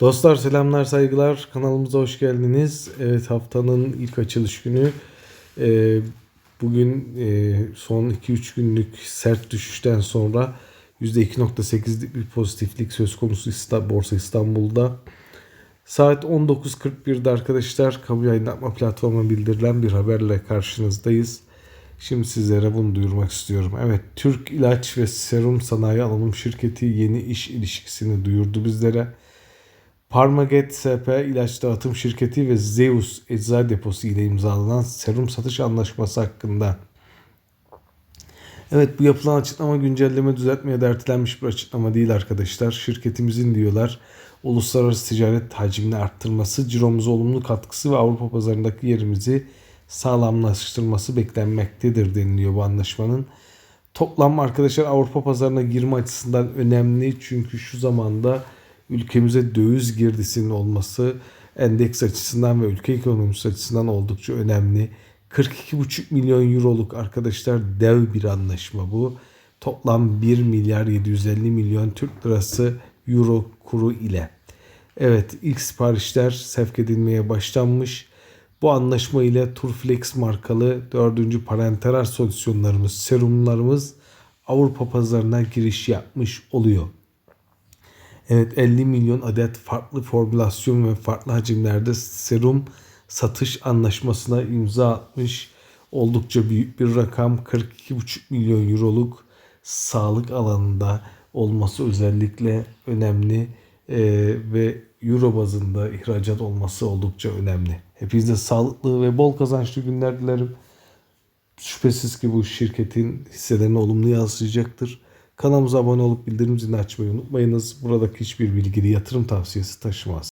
Dostlar selamlar saygılar kanalımıza hoş geldiniz. Evet haftanın ilk açılış günü. Ee, bugün e, son 2-3 günlük sert düşüşten sonra %2.8'lik bir pozitiflik söz konusu Borsa İstanbul'da. Saat 19.41'de arkadaşlar kamu yayınlatma platformuna bildirilen bir haberle karşınızdayız. Şimdi sizlere bunu duyurmak istiyorum. Evet, Türk İlaç ve Serum Sanayi Anonim Şirketi yeni iş ilişkisini duyurdu bizlere. Parmaget SP İlaç Dağıtım Şirketi ve Zeus Eczacı Deposu ile imzalanan serum satış anlaşması hakkında. Evet bu yapılan açıklama güncelleme düzeltme ya da ertelenmiş bir açıklama değil arkadaşlar. Şirketimizin diyorlar uluslararası ticaret hacmini arttırması, ciromuza olumlu katkısı ve Avrupa pazarındaki yerimizi sağlamlaştırması beklenmektedir deniliyor bu anlaşmanın. Toplam arkadaşlar Avrupa pazarına girme açısından önemli çünkü şu zamanda ülkemize döviz girdisinin olması endeks açısından ve ülke ekonomisi açısından oldukça önemli. 42,5 milyon euroluk arkadaşlar dev bir anlaşma bu. Toplam 1 milyar 750 milyon Türk lirası euro kuru ile. Evet ilk siparişler sevk edilmeye başlanmış. Bu anlaşma ile Turflex markalı 4. parenteral solüsyonlarımız, serumlarımız Avrupa pazarına giriş yapmış oluyor. Evet 50 milyon adet farklı formülasyon ve farklı hacimlerde serum satış anlaşmasına imza atmış. Oldukça büyük bir rakam 42,5 milyon euroluk sağlık alanında olması özellikle önemli Ee, ve euro bazında ihracat olması oldukça önemli. Hepinize sağlıklı ve bol kazançlı günler dilerim. Şüphesiz ki bu şirketin hisselerine olumlu yansıyacaktır. Kanalımıza abone olup bildirim zilini açmayı unutmayınız. Buradaki hiçbir bilgi yatırım tavsiyesi taşımaz.